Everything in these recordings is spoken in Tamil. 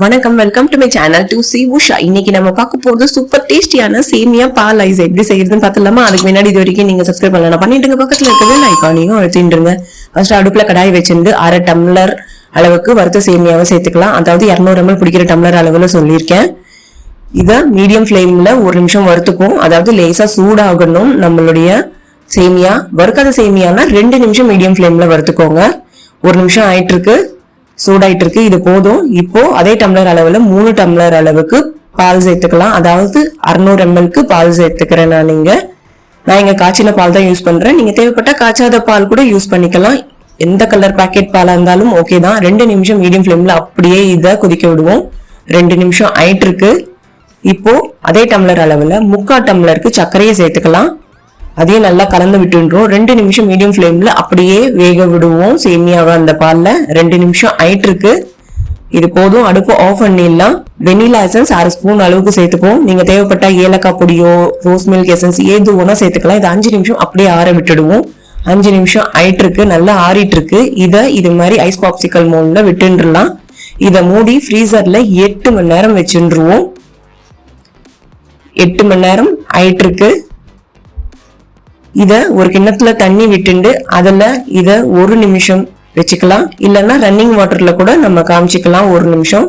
வணக்கம் welcome to my channel to C Usha. இன்னைக்கு நம்ம பார்க்க போறது சூப்பர் டேஸ்டியான சேமியா பால் ஐஸ் எப்படி செய்யறதுன்னு பார்த்துலாமா அதுக்கு முன்னாடி இது வரைக்கும் நீங்க சப்ஸ்கிரைப் பண்ணலாம் பண்ணிட்டுங்க. பக்கத்துல இருக்கிறது லைக்கானையும் அழுத்திட்டுருங்க ஃபர்ஸ்ட் அடுப்புல கடாய் வச்சிருந்து அரை டம்ளர் அளவுக்கு வறுத்த சேமியாவை சேர்த்துக்கலாம். அதாவது இரநூறு எம்எல் பிடிக்கிற டம்ளர் அளவுல சொல்லியிருக்கேன். இதை மீடியம் ஃப்ளேம்ல ஒரு நிமிஷம் வறுத்துக்கும் அதாவது லேசா சூடாகணும் நம்மளுடைய சேமியா. வறுக்காத சேமியானா ரெண்டு நிமிஷம் மீடியம் ஃப்ளேம்ல வறுத்துக்கோங்க. ஒரு நிமிஷம் ஆயிட்டு இருக்கு சூடாயிட்டு இருக்கு இது போதும். இப்போ அதே டம்ளர் அளவுல மூணு டம்ளர் அளவுக்கு பால் சேர்த்துக்கலாம். அதாவது அறுநூறு எம்எல்க்கு பால் சேர்த்துக்கிறேன் நான் இங்க. நான் இங்க காய்ச்சின பால் தான் யூஸ் பண்றேன். நீங்க தேவைப்பட்ட காய்ச்சாத பால் கூட யூஸ் பண்ணிக்கலாம். எந்த கலர் பாக்கெட் பாலா இருந்தாலும் ஓகே தான். ரெண்டு நிமிஷம் மீடியம் ஃப்ளேம்ல அப்படியே இதை கொதிக்க விடுவோம். ரெண்டு நிமிஷம் ஆயிட்டு இருக்கு இப்போ அதே டம்ளர் அளவுல முக்கா டம்ளருக்கு சர்க்கரையை சேர்த்துக்கலாம். அதையும் நல்லா கலந்து விட்டுன்றோம். ரெண்டு நிமிஷம் மீடியம் ஃப்ளேமில் அப்படியே வேக விடுவோம். சேமியாவை அந்த பாலில் ரெண்டு நிமிஷம் ஆயிட்டுருக்கு. இது போதும். அடுப்பு ஆஃப் பண்ணிடலாம். வெனிலா எசன்ஸ் அரை ஸ்பூன் அளவுக்கு சேர்த்துப்போம் நீங்க தேவைப்பட்ட ஏலக்காய் பொடியோ ரோஸ் மில்க் எசன்ஸ் ஏது ஒன்றா சேர்த்துக்கலாம். இது அஞ்சு நிமிஷம் அப்படியே ஆற விட்டுடுவோம். அஞ்சு நிமிஷம் ஆயிட்டு இருக்கு நல்லா ஆறிட்டு இருக்கு இதை இது மாதிரி ஐஸ் பாப்சிக்கல் மோல்ல விட்டுன்றலாம். இதை மூடி ஃப்ரீசர்ல எட்டு மணி நேரம் வச்சுருவோம் எட்டு மணி நேரம் ஆயிட்டு இருக்கு இதை ஒரு கிண்ணத்துல தண்ணி விட்டுண்டு அதில் இதை ஒரு நிமிஷம் வச்சுக்கலாம். இல்லைன்னா ரன்னிங் வாட்டர்ல கூட நம்ம காமிச்சிக்கலாம் ஒரு நிமிஷம்.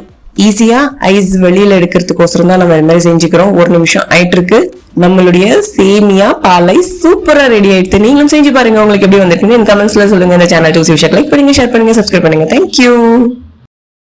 ஈஸியா ஐஸ் வெளியில எடுக்கிறதுக்கோசரம் தான் நம்ம இது மாதிரி செஞ்சுக்கிறோம். ஒரு நிமிஷம் ஆயிட்டு இருக்கு நம்மளுடைய சேமியா பாலை சூப்பரா ரெடி ஆயிடுது நீங்களும் செஞ்சு பாருங்க. உங்களுக்கு எப்படி வந்திருக்குன்னு கமெண்ட்ஸ்ல சொல்லுங்க. இந்த சேனல் டூ லைக் பண்ணுங்க ஷேர் பண்ணுங்க சப்ஸ்கிரைப் பண்ணுங்க. Thank you